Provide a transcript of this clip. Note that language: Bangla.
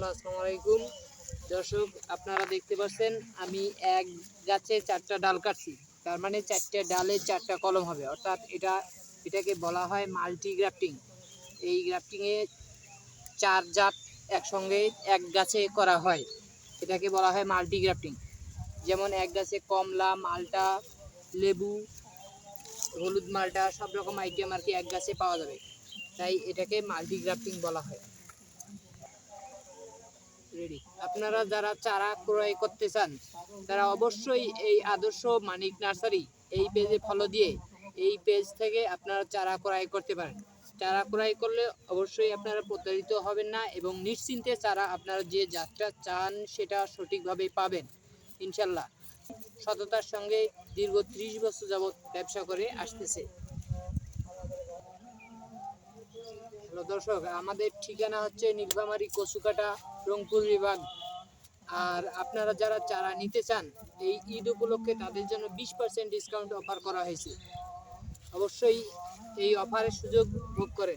হ্যালো, আসসালামু আলাইকুম। দর্শক, আপনারা দেখতে পাচ্ছেন, আমি এক গাছে চারটা ডাল কাটছি। তার মানে চারটে ডালে চারটা কলম হবে। অর্থাৎ এটা, এটাকে বলা হয় মাল্টি গ্রাফটিং এই গ্রাফটিংয়ে চার জাত একসঙ্গে এক গাছে করা হয়। এটাকে বলা হয় মাল্টি গ্রাফটিং যেমন এক গাছে কমলা, মালটা, লেবু, হলুদ মালটা, সব রকম আইটেম আর কি এক গাছে পাওয়া যাবে। তাই এটাকে মাল্টি গ্রাফটিং বলা হয়। আপনারা যারা চারা ক্রয় করতে চান, তারা অবশ্যই এই আদর্শ মানিক নার্সারি এই পেজে ফলো দিয়ে এই পেজ থেকে আপনারা চারা ক্রয় করতে পারেন। চারা ক্রয় করলে অবশ্যই আপনারা প্রতারিত হবেন না এবং নিশ্চিন্তে চারা আপনারা যে যাত্রা চান সেটা সঠিকভাবে পাবেন, ইনশাল্লাহ। সততার সঙ্গে দীর্ঘ ত্রিশ বছর যাবৎ ব্যবসা করে আসতেছে। হ্যালো, দর্শক, আমাদের ঠিকানা হচ্ছে নীলফামারী কচুকাটা, রংপুর বিভাগ। আর আপনারা যারা চারা নিতে চান, এই ঈদ উপলক্ষে তাদের জন্য বিশ পার্সেন্ট ডিসকাউন্ট অফার করা হয়েছে। অবশ্যই এই অফারের সুযোগ ভোগ করে